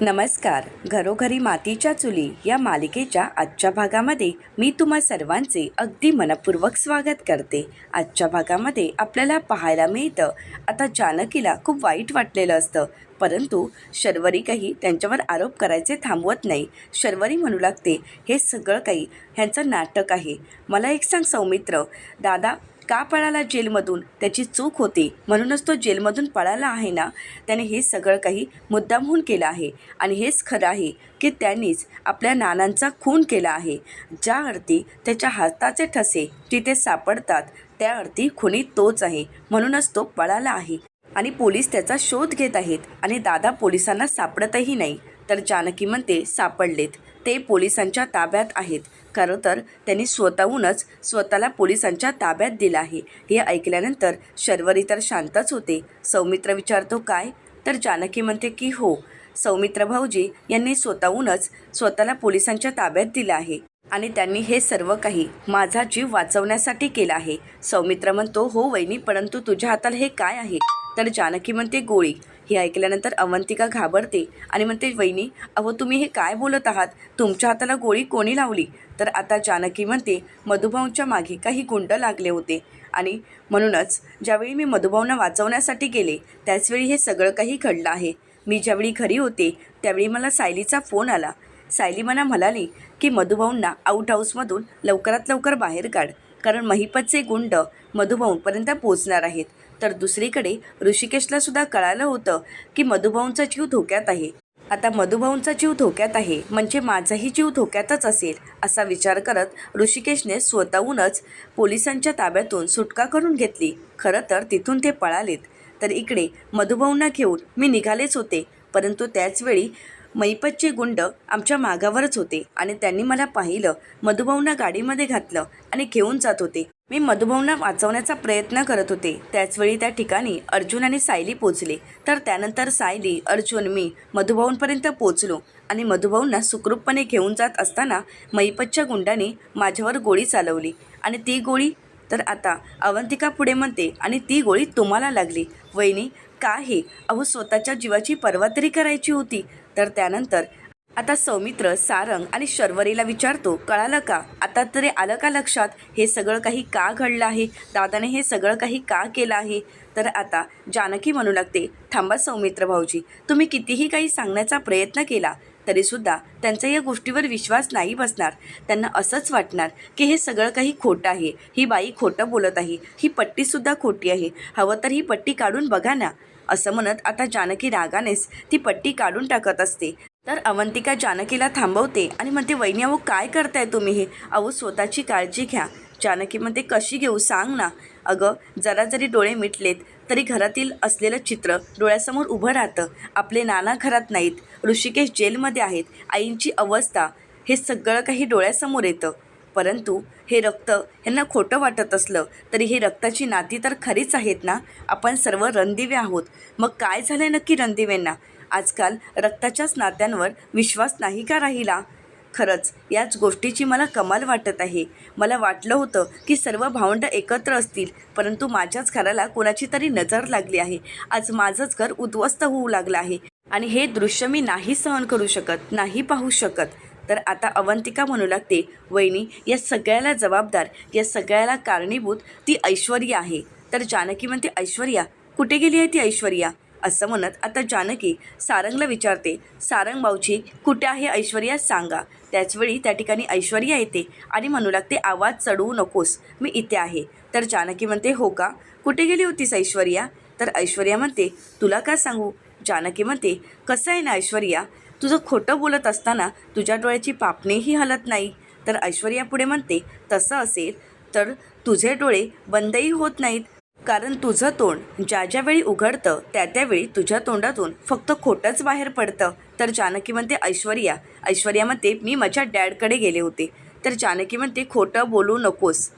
नमस्कार. घरोघरी मातीच्या चुली या मालिकेच्या आजच्या भागामध्ये मी तुम्हा सर्वांचे अगदी मनपूर्वक स्वागत करते. आजच्या भागामध्ये आपल्याला पाहायला मिळतं. आता जानकीला खूप वाईट वाटलेलं असतं. परंतु शर्वरी काही त्यांच्यावर आरोप करायचे थांबवत नाही. शर्वरी म्हणू लागते हे सगळं काही ह्यांचं नाटक आहे. मला एक सांग सौमित्र. दादा का पळाला जेलमधून? त्याची चूक होती. म्हणूनच तो जेलमधून पळाला आहे ना? त्याने हे सगळं काही मुद्दामहून केलं आहे. आणि हेच खरं आहे की त्यांनीच आपल्या नानांचा खून केला आहे. ज्या अर्थी त्याच्या हाताचे ठसे तिथे सापडतात त्या अर्थी खुनी तोच आहे. म्हणूनच तो पळाला आहे. आणि पोलीस त्याचा शोध घेत आहेत. आणि दादा पोलिसांना सापडतही नाही. तर जानकी म्हणते सापडलेत. ते पोलिसांच्या ताब्यात आहेत. खरं तर त्यांनी स्वतःहूनच स्वतःला पोलिसांच्या ताब्यात दिलं आहे. हे ऐकल्यानंतर शर्वरी तर शांतच होते. सौमित्र विचारतो काय? तर जानकी म्हणते की हो. सौमित्र भाऊजी यांनी स्वतःहूनच स्वतःला पोलिसांच्या ताब्यात दिलं आहे आणि त्यांनी हे सर्व काही माझा जीव वाचवण्यासाठी केला आहे. सौमित्र म्हणतो हो वहिनी परंतु तुझ्या हाताला हे काय आहे? तर जानकी म्हणते गोळी. हे ऐकल्यानंतर अवंतिका घाबरते आणि म्हणते वहिनी अहो तुम्ही हे काय बोलत आहात? तुमच्या हाताला गोळी कोणी लावली? तर आता जानकी म्हणते मधुभाऊंच्या मागे काही गुंड लागले होते. आणि म्हणूनच ज्यावेळी मी मधुभाऊंना वाचवण्यासाठी गेले त्याचवेळी हे सगळं काही घडलं आहे. मी ज्यावेळी घरी होते त्यावेळी मला सायलीचा फोन आला. सायली मला म्हणाली की मधुभाऊंना आऊट हाऊसमधून लवकरात लवकर बाहेर काढ कारण महिपतचे गुंड मधुभाऊंपर्यंत पोचणार आहेत. तर दुसरीकडे ऋषिकेशला सुद्धा कळालं होतं की मधुभाऊंचा जीव धोक्यात आहे. आता मधुभाऊंचा जीव धोक्यात आहे म्हणजे माझाही जीव धोक्यातच असेल असा विचार करत ऋषिकेशने स्वतःहूनच पोलिसांच्या ताब्यातून सुटका करून घेतली. खरं तर तिथून ते पळालेत. तर इकडे मधुभाऊंना घेऊन मी निघालेच होते परंतु त्याचवेळी मैपतचे गुंड आमच्या मागावरच होते आणि त्यांनी मला पाहिलं मधुभाऊंना गाडीमध्ये घातलं आणि घेऊन जात होते. मी मधुभाऊंना वाचवण्याचा प्रयत्न करत होते. त्याचवेळी त्या ठिकाणी अर्जुन आणि सायली पोचले. तर त्यानंतर सायली अर्जुन मी मधुभाऊंपर्यंत पोचलो आणि मधुभाऊंना सुखरूपपणे घेऊन जात असताना मैपतच्या गुंडाने माझ्यावर गोळी चालवली. आणि ती गोळी? तर आता अवंतिका पुढे म्हणते आणि ती गोळी तुम्हाला लागली. वहिनी का हे? अहो स्वतःच्या जीवाची पर्वा तरी करायची होती. तर त्यानंतर आता सौमित्र सारंग आणि शर्वरीला विचारतो कळालं का? आता तरी आलं का लक्षात? हे सगळं काही का घडलं आहे? दादाने हे सगळं काही का केलं आहे? तर आता जानकी म्हणू लागते थांबा सौमित्र भाऊजी तुम्ही कितीही काही सांगण्याचा प्रयत्न केला तरीसुद्धा त्यांचा या गोष्टीवर विश्वास नाही बसणार. त्यांना असंच वाटणार की हे सगळं काही खोटं आहे. ही बाई खोटं बोलत आहे. ही पट्टीसुद्धा खोटी आहे. हवं तर ही पट्टी काढून बघा ना. असं म्हणत आता जानकी रागानेच ती पट्टी काढून टाकत असते. तर अवंतिका जानकीला थांबवते आणि म्हणते वहिनी अहो काय करताय तुम्ही हे? अहो स्वतःची काळजी घ्या. जानकी म्हणते कशी घेऊ? सांग ना. अगं जरा जरी डोळे मिटलेत तरी घरातील असलेलं चित्र डोळ्यासमोर उभं राहतं. आपले नाना घरात नाहीत. ऋषिकेश जेलमध्ये आहेत. आईंची अवस्था हे सगळं काही डोळ्यासमोर येतं. परंतु हे रक्त ह्यांना खोटं वाटत असलं तरी हे रक्ताची नाती तर खरीच आहेत ना? आपण सर्व रणदिवे आहोत. मग काय झालं नक्की रणदिवेंना? आजकाल रक्ताच्याच नात्यांवर विश्वास नाही का राहिला? खरंच याच गोष्टीची मला कमाल वाटत आहे. मला वाटलं होतं की सर्व भावंड एकत्र असतील परंतु माझ्याच घराला कोणाची तरी नजर लागली आहे. आज माझंच घर उद्ध्वस्त होऊ लागलं आहे आणि हे दृश्य मी नाही सहन करू शकत नाही पाहू शकत. तर आता अवंतिका म्हणू लागते वहिनी या सगळ्याला जबाबदार या सगळ्याला कारणीभूत ती ऐश्वर्या आहे. तर जानकी म्हणते ऐश्वर्या कुठे गेली आहे ती ऐश्वर्या? असं म्हणत आता जानकी सारंगला विचारते सारंग भाऊजी कुठे आहे ऐश्वर्या? सांगा. त्याचवेळी त्या ठिकाणी ऐश्वर्या येते आणि म्हणू लागते आवाज चढवू नकोस मी इथे आहे. तर जानकी म्हणते हो का? कुठे गेली होतीस ऐश्वर्या? तर ऐश्वर्या म्हणते तुला का सांगू? जानकी म्हणते कसं आहे ना ऐश्वर्या? तुझं खोटं बोलत असताना तुझ्या डोळ्याची पापणीही हलत नाही. तर ऐश्वर्या पुढे म्हणते तसं असेल तर तुझे डोळे बंदही होत नाहीत. कारण तुझं तोंड ज्या ज्या वेळी उघडतं त्या त्यावेळी तुझ्या तोंडातून फक्त खोटंच बाहेर पडतं. तर जानकी म्हणते ऐश्वर्या ऐश्वर्या म्हणते मी माझ्या डॅडकडे गेले होते. तर जानकी म्हणते खोटं बोलू नकोस.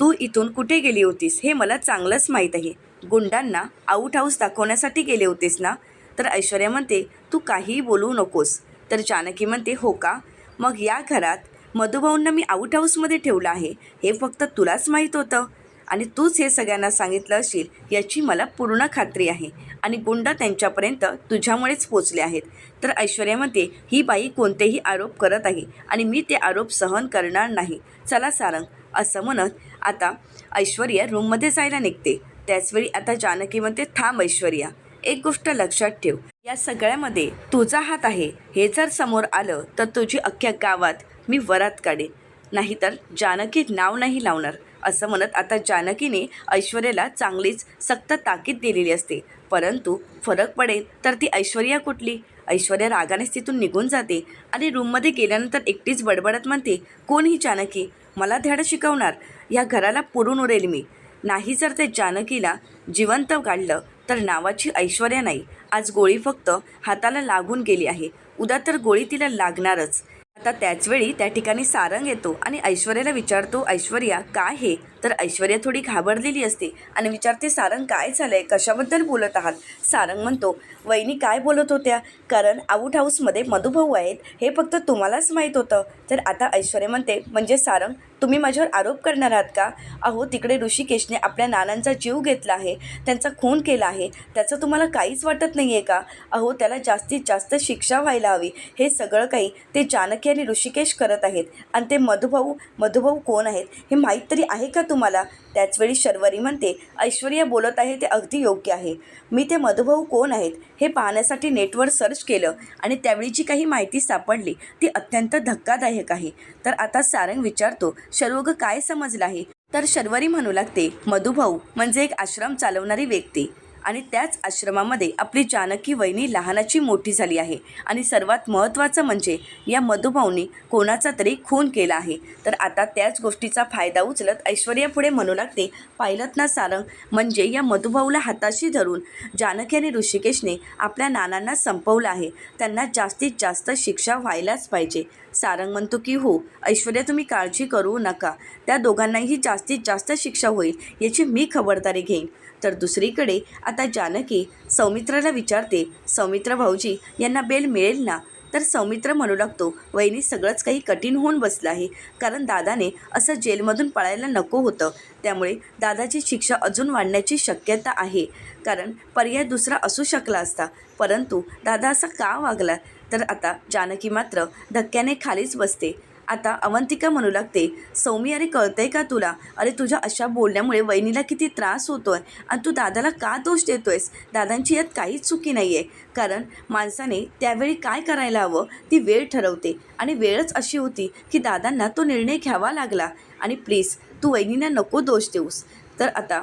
तू इथून कुठे गेली होतीस? हे मला चांगलंच माहीत आहे. गुंडांना आऊट हाऊस दाखवण्यासाठी गेले होतेस ना? तर ऐश्वर्या म्हणते तू काहीही बोलू नकोस. तर जानकी म्हणते हो का? मग या घरात मधुभाऊंना मी आऊट हाऊसमध्ये ठेवलं आहे. हे फक्त तुलाच माहीत होतं. आणि तूच हे सगळ्यांना सांगितलं असशील याची मला पूर्ण खात्री आहे. आणि गुंड त्यांच्यापर्यंत तुझ्यामुळेच पोचले आहेत. तर ऐश्वर्या म्हणते ही बाई कोणतेही आरोप करत आहे आणि मी ते आरोप सहन करणार नाही. चला सारंग असं म्हणत आता ऐश्वर्या रूममध्ये जायला निघते. त्याचवेळी आता जानकी म्हणते थांब ऐश्वर्या एक गोष्ट लक्षात ठेव. या सगळ्यामध्ये तुझा हात आहे. हे जर समोर आलं तर तुझी अख्ख्या गावात मी वरात काढेन. नाहीतर जानकी नाव नाही लावणार. असं म्हणत आता जानकीने ऐश्वर्याला चांगलीच सक्त ताकीद दिलेली असते. परंतु फरक पडेल तर ती ऐश्वर्या कुठली? ऐश्वर्या रागानेच तिथून निघून जाते आणि रूममध्ये गेल्यानंतर एकटीच बडबडत म्हणते कोण ही जानकी? मला धडा शिकवणार. या घराला पुरून उरेल मी. नाही जर त्या जानकीला जिवंत काढलं तर नावाची ऐश्वर्या नाही. आज गोळी फक्त हाताला लागून गेली आहे. उद्या तर गोळी तिला लागणारच. आता त्याचवेळी त्या ठिकाणी सारंग येतो आणि ऐश्वर्याला विचारतो ऐश्वर्या काय हे? तर ऐश्वर्या थोडी घाबरलेली असते आणि विचारते सारंग काय झालं आहे कशाबद्दल बोलत आहात? सारंग म्हणतो वहिनी काय बोलत होत्या? कारण आऊट हाऊसमध्ये मधुभाऊ आहेत हे फक्त तुम्हालाच माहीत होतं. तर आता ऐश्वर्या म्हणते म्हणजे सारंग तुम्ही माझ्यावर आरोप करणार आहात का? अहो तिकडे ऋषिकेशने आपल्या नानांचा जीव घेतला आहे त्यांचा खून केला आहे त्याचं तुम्हाला काहीच वाटत नाही आहे का? अहो त्याला जास्तीत जास्त शिक्षा व्हायला हवी हे सगळं काही ते जानकी आणि ऋषिकेश करत आहेत. आणि ते मधुभाऊ मधुभाऊ कोण आहेत हे माहीत तरी आहे का तुम्हाला. त्याचवेळी शर्वरी म्हणते ऐश्वर्या बोलत आहे ते अगदी योग्य आहे. मी ते मधुभाऊ कोण आहेत हे पाहण्यासाठी नेटवर सर्च केलं आणि त्यावेळी जी काही माहिती सापडली ती अत्यंत धक्कादायक आहे. तर आता सारंग विचारतो शर्वग काय समजलं आहे? तर शर्वरी म्हणू लागते मधुभाऊ म्हणजे एक आश्रम चालवणारी व्यक्ती. आणि त्याच आश्रमामध्ये आपली जानकी वहिनी लहानाची मोठी झाली आहे. आणि सर्वात महत्त्वाचं म्हणजे या मधुभाऊनी कोणाचा तरी खून केला आहे. तर आता त्याच गोष्टीचा फायदा उचलत ऐश्वर्या पुढे म्हणू लागते पाहिलं ना सारंग म्हणजे या मधुभाऊला हाताशी धरून जानकी आणि ऋषिकेशने आपल्या नानांना संपवलं आहे. त्यांना जास्तीत जास्त शिक्षा व्हायलाच पाहिजे. सारंग म्हणतो की हो ऐश्वर्या तुम्ही काळजी करू नका. त्या दोघांनाही जास्तीत जास्त शिक्षा होईल याची मी खबरदारी घेईन. तर दुसरीकडे आता जानकी सौमित्राला विचारते सौमित्र भाऊजी यांना बेल मिळेल ना? तर सौमित्र म्हणू लागतो वहिनी सगळंच काही कठीण होऊन बसलं आहे. कारण दादाने असं जेलमधून पळायला नको होतं. त्यामुळे दादाची शिक्षा अजून वाढण्याची शक्यता आहे. कारण पर्याय दुसरा असू शकला असता. परंतु दादा असा का वागला? तर आता जानकी मात्र धक्क्याने खालीच बसते. आता अवंतिका म्हणू लागते सौमी अरे कळतंय का तुला? अरे तुझ्या अशा बोलण्यामुळे वहिनीला किती त्रास होतोय आणि तू दादाला का दोष देतोयस? दादांची यात काहीच चुकी नाही आहे कारण माणसाने त्यावेळी काय करायला हवं ती वेळ ठरवते आणि वेळच अशी होती की दादांना तो निर्णय घ्यावा लागला. आणि प्लीज तू वहिनींना नको दोष देऊस. तर आता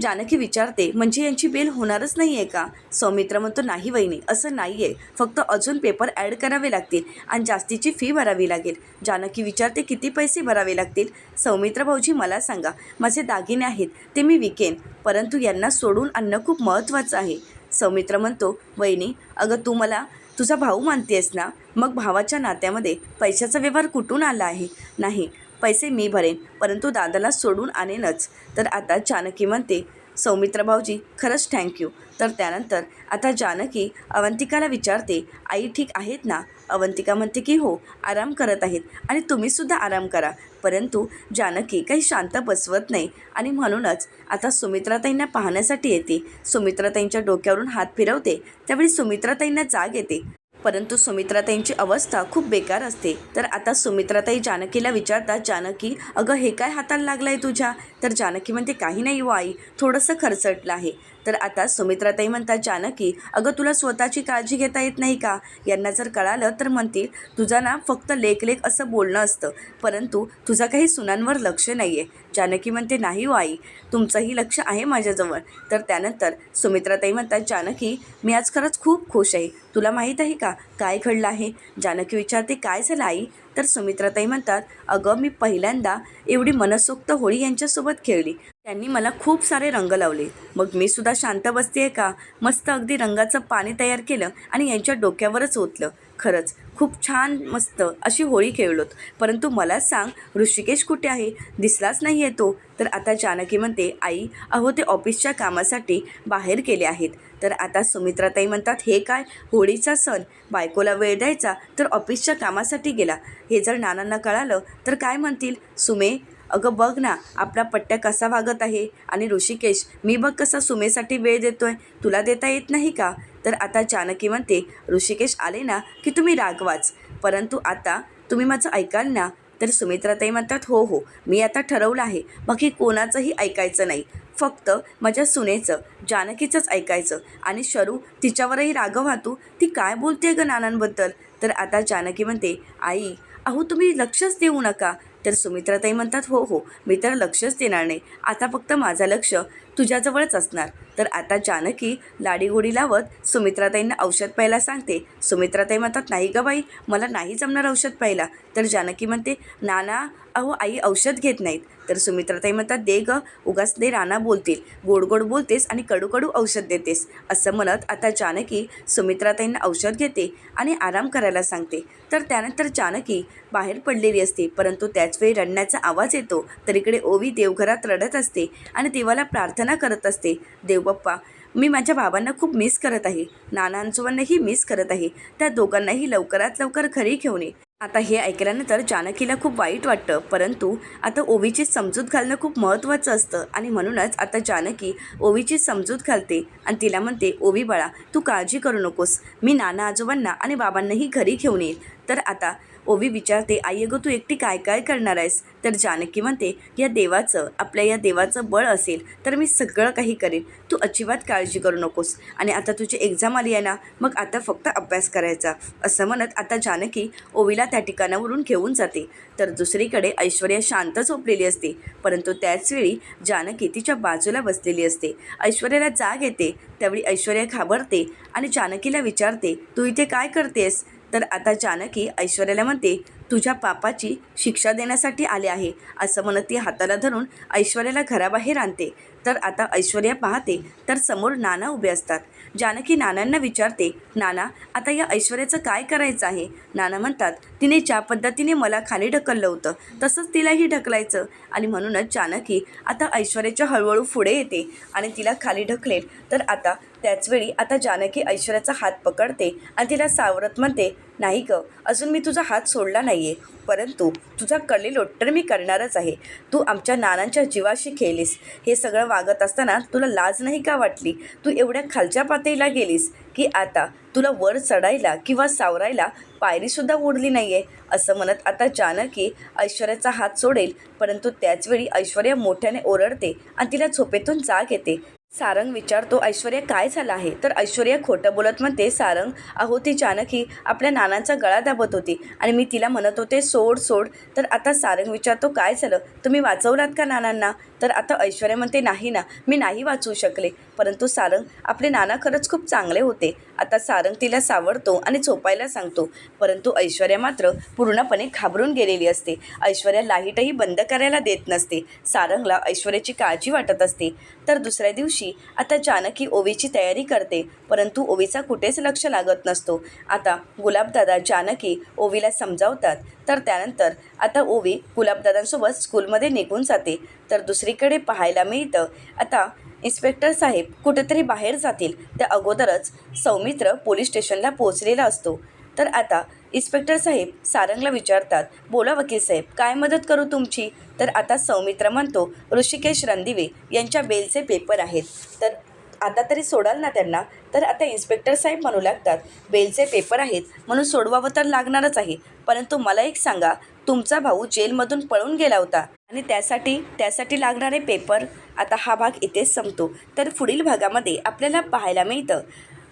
जानकी विचारते म्हणजे यांची बेल होणारच नाही आहे का? सौमित्र म्हणतो नाही वहिनी असं नाही आहे फक्त अजून पेपर ॲड करावे लागतील आणि जास्तीची फी भरावी लागेल. जानकी विचारते किती पैसे भरावे लागतील? सौमित्र भाऊजी मला सांगा. माझे दागिने आहेत ते मी विकेन परंतु यांना सोडून आणणं खूप महत्त्वाचं आहे. सौमित्र म्हणतो वहिनी अगं तू मला तुझा भाऊ मानतेस ना? मग भावाच्या नात्यामध्ये पैशाचा व्यवहार कुठून आला आहे? नाही पैसे मी भरेन परंतु दादाला सोडून आणेनच. तर आता जानकी म्हणते सौमित्र भाऊजी खरंच थँक्यू तर त्यानंतर आता जानकी अवंतिकाला विचारते आई ठीक आहेत ना? अवंतिका म्हणते की हो आराम करत आहेत आणि तुम्हीसुद्धा आराम करा. परंतु जानकी काही शांत बसवत नाही आणि म्हणूनच आता सुमित्राताईंना पाहण्यासाठी येते. सुमित्राताईंच्या डोक्यावरून हात फिरवते त्यावेळी सुमित्राताईंना जाग येते. परंतु सुमित्राताईंची अवस्था खूप बेकार असते. तर आता सुमित्राताई जानकीला विचारतात जानकी अगं हे काय हाताला लागलं आहे तुझ्या? तर जानकी म्हणते काही नाही हो आई थोडंसं खरचटलं आहे. तर आता सुमित्राताई म्हणतात जानकी अगं तुला स्वतःची काळजी घेता येत नाही का? यांना जर कळालं तर म्हणतील तुझा ना फक्त लेख लेख असं बोलणं असतं परंतु तुझा काही सुनांवर लक्ष नाही आहे जानकी म्हणते नाही हो आई तुमचंही लक्ष आहे माझ्याजवळ. तर त्यानंतर सुमित्राताई म्हणतात जानकी मी आज खरंच खूप खुश आहे. तुला माहीत आहे का काय घडलं आहे? जानकी विचारते काय झालं आई? तर सुमित्राताई म्हणतात अगं मी पहिल्यांदा एवढी मनसोक्त होळी यांच्यासोबत खेळली. त्यांनी मला खूप सारे रंग लावले. मग मी सुद्धा शांत बसते आहे का? मस्त अगदी रंगाचं पाणी तयार केलं आणि यांच्या डोक्यावरच ओतलं. खरंच खूप छान मस्त अशी होळी खेळलोत. परंतु मला सांग ऋषिकेश कुठे आहे? दिसलाच नाही आहे तो. तर आता जानकी म्हणते आई अहो ते ऑफिसच्या कामासाठी बाहेर गेले आहेत. तर आता सुमित्राताई म्हणतात हे काय? होळीचा सण? बायकोला वेळ द्यायचा? तर ऑफिसच्या कामासाठी गेला. हे जर नानांना कळालं तर काय म्हणतील? सुमे अगं बघ ना आपला पट्ट्या कसा वागत आहे? आणि ऋषिकेश मी बघ कसा सुमेसाठी वेळ देतोय. तुला देता येत नाही का? तर आता जानकी म्हणते ऋषिकेश आले ना की तुम्ही रागवाच. परंतु आता तुम्ही माझं ऐकाल ना? तर सुमित्राताई म्हणतात हो हो मी आता ठरवलं आहे. बाकी कोणाचंही ऐकायचं नाही. फक्त माझ्या सुनेचं जानकीचंच ऐकायचं. आणि शरू तिच्यावरही रागव वाहतू ती. काय बोलते ग नानांबद्दल? तर आता जानकी म्हणते आई अहो तुम्ही लक्षच देऊ नका. तर सुमित्राताई म्हणतात हो हो मी तर लक्षच देणार नाही. आता फक्त माझं लक्ष तुझ्याजवळच असणार. तर आता जानकी लाडीगोडी लावत सुमित्राताईंना औषध प्यायला सांगते. सुमित्राताई म्हणतात नाही गं बाई मला नाही जमणार औषध प्यायला. तर जानकी म्हणते नाना अहो आई औषध घेत नाहीत. तर सुमित्राताई म्हणतात दे ग उगाच दे राणा बोलतील. गोड गोड बोलतेस आणि कडू कडू औषध देतेस. असं म्हणत आता जानकी सुमित्राताईंना औषध घेते आणि आराम करायला सांगते. तर त्यानंतर जानकी बाहेर पडलेली असते परंतु त्याचवेळी रडण्याचा आवाज येतो. तर इकडे ओवी देवघरात रडत असते आणि देवाला प्रार्थना करत असते. देव बाप्पा मी माझ्या बाबांना खूप मिस करत आहे. नानांचोबांनाही मिस करत आहे. त्या दोघांनाही लवकरात लवकर घरी घेऊन ये. आता हे ऐकल्यानंतर जानकीला खूप वाईट वाटतं. परंतु आता ओवीची समजूत घालणं खूप महत्त्वाचं असतं. आणि म्हणूनच आता जानकी ओवीची समजूत घालते. आणि तिला म्हणते ओवी बाळा तू काळजी करू नकोस. मी नाना आजोबांना आणि बाबांनाही घरी घेऊन येईल. तर आता ओवी विचारते आई अगं तू एकटी काय काय करणार आहेस? तर जानकी म्हणते या देवाचं आपल्या या देवाचं बळ असेल तर मी सगळं काही करेन. तू अजिबात काळजी करू नकोस. आणि आता तुझी एक्झाम आली आहे ना मग आता फक्त अभ्यास करायचा. असं म्हणत आता जानकी ओवीला त्या ठिकाणावरून घेऊन जाते. तर दुसरीकडे ऐश्वर्या शांत झोपलेली असते. परंतु त्याचवेळी जानकी तिच्या बाजूला बसलेली असते. ऐश्वर्याला जाग येते. त्यावेळी ऐश्वर्या घाबरते आणि जानकीला विचारते तू इथे काय करतेस? तर आता जानकी ऐश्वर्याला म्हणते तुझ्या पापाची शिक्षा देण्यासाठी आले आहे असं म्हणत ती हाताला धरून ऐश्वर्याला घराबाहेर आणते. तर आता ऐश्वर्या पाहते तर समोर नाना उभे असतात. जानकी नानांना विचारते नाना आता या ऐश्वर्याचं काय करायचं आहे? नाना म्हणतात तिने ज्या पद्धतीने मला खाली ढकललं होतं तसंच तिलाही ढकलायचं. आणि म्हणूनच जानकी आता ऐश्वर्याच्या हळूहळू पुढे येते आणि तिला खाली ढकलेल. तर आता त्याचवेळी आता जानकी ऐश्वर्याचा हात पकडते आणि तिला सावरत म्हणते नाही ग अजून मी तुझा हात सोडला नाही आहे परंतु तुझा कलेलोट लोट्टर मी करणारच आहे. तू आमच्या नानांच्या जीवाशी खेळलीस. हे सगळं वागत असताना तुला लाज नाही का वाटली? तू एवढ्या खालच्या पातळीला गेलीस की आता तुला वर चढायला किंवा सावरायला पायरीसुद्धा ओढली नाही आहे असं म्हणत आता जानकी ऐश्वर्याचा हात सोडेल परंतु त्याचवेळी ऐश्वर्या मोठ्याने ओरडते आणि तिला झोपेतून जाग येते. सारंग विचारतो ऐश्वर्या काय झालं आहे? तर ऐश्वर्या खोटं बोलत म्हणते सारंग अहो ती जानकी आपल्या नानांचा गळा दाबत होती आणि मी तिला म्हणत होते सोड सोड. तर आता सारंग विचारतो काय झालं? तुम्ही वाचवलात का नानांना? तर आता ऐश्वर्या म्हणते नाही ना मी नाही वाचवू शकले. परंतु सारंग आपले नाना खरंच खूप चांगले होते. आता सारंग तिला सावरतो आणि झोपायला सांगतो. परंतु ऐश्वर्या मात्र पूर्णपणे घाबरून गेलेली असते. ऐश्वर्या लाईटही बंद करायला देत नसते. सारंगला ऐश्वर्याची काळजी वाटत असते. तर दुसऱ्या दिवशी आता जानकी ओवीची तयारी करते. परंतु ओवीचा कुठेच लक्ष लागत नसतो. आता गुलाबदादा जानकी ओवीला समजावतात तर त्यानंतर आता ओवी गुलाबदादांसोबत स्कूलमध्ये निघून जाते. तर दुसरीकडे पाहायला मिळतं आता इन्स्पेक्टर साहेब कुठेतरी बाहेर जातील. त्या अगोदरच सौमित्र पोलीस स्टेशनला पोहोचलेला असतो. तर आता इन्स्पेक्टर साहेब सारंगला विचारतात बोला वकील साहेब काय मदत करू तुमची? तर आता सौमित्र म्हणतो ऋषिकेश रणदिवे यांच्या बेलचे पेपर आहेत. तर आता तरी सोडाल ना त्यांना? तर आता इन्स्पेक्टर साहेब म्हणू लागतात बेलचे पेपर आहेत म्हणून सोडवावं तर लागणारच आहे. परंतु मला एक सांगा तुमचा भाऊ जेलमधून पळून गेला होता आणि त्यासाठी त्यासाठी लागणारे पेपर आता हा भाग इथेच संपतो. तर पुढील भागामध्ये आपल्याला पाहायला मिळतं.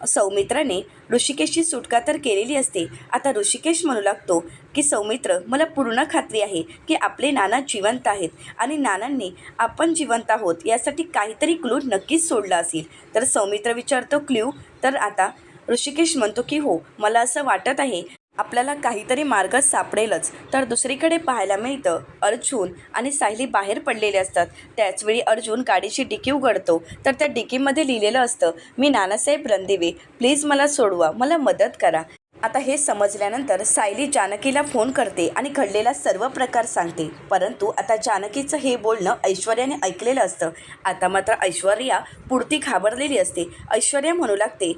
सौमित्राने ऋषिकेशची सुटका तर केलेली असते. आता ऋषिकेश म्हणू लागतो की सौमित्र मला पूर्ण खात्री आहे की आपले नाना जिवंत आहेत आणि नानांनी आपण जिवंत आहोत यासाठी काहीतरी क्लू नक्कीच सोडला असेल. तर सौमित्र विचारतो क्ल्यू तर आता ऋषिकेश म्हणतो की हो मला असं वाटत आहे आपल्याला काहीतरी मार्ग सापडेलच. तर दुसरीकडे पाहायला मिळतं अर्जुन आणि सायली बाहेर पडलेले असतात. त्याचवेळी अर्जुन गाडीची डिकी उघडतो. तर त्या डिकीमध्ये लिहिलेलं असतं मी नानासाहेब रणदिवे. प्लीज मला सोडवा. मला मदत करा. आता हे समजल्यानंतर सायली जानकीला फोन करते आणि घडलेला सर्व प्रकार सांगते. परंतु आता जानकीचं हे बोलणं ऐश्वर्याने ऐकलेलं असतं. आता मात्र ऐश्वर्या पुरती घाबरलेली असते. ऐश्वर्या म्हणू लागते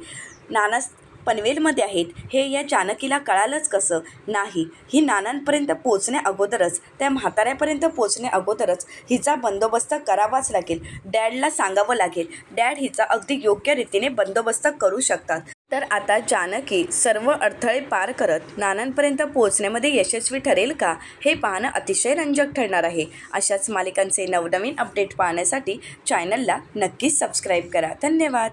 नाना पनवेलमध्ये आहेत. हे या जानकीला कळालंच कसं? नाही ही नानांपर्यंत पोचण्या अगोदरच त्या म्हाताऱ्यापर्यंत पोचण्या अगोदरच हिचा बंदोबस्त करावाच लागेल. डॅडला सांगावं लागेल. डॅड हिचा अगदी योग्य रीतीने बंदोबस्त करू शकतात. तर आता जानकी सर्व अडथळे पार करत नानांपर्यंत पोहोचण्यामध्ये यशस्वी ठरेल का? हे पाहणं अतिशय रंजक ठरणार आहे. अशाच मालिकांचे नवनवीन अपडेट पाहण्यासाठी चॅनलला नक्कीच सबस्क्राईब करा. धन्यवाद!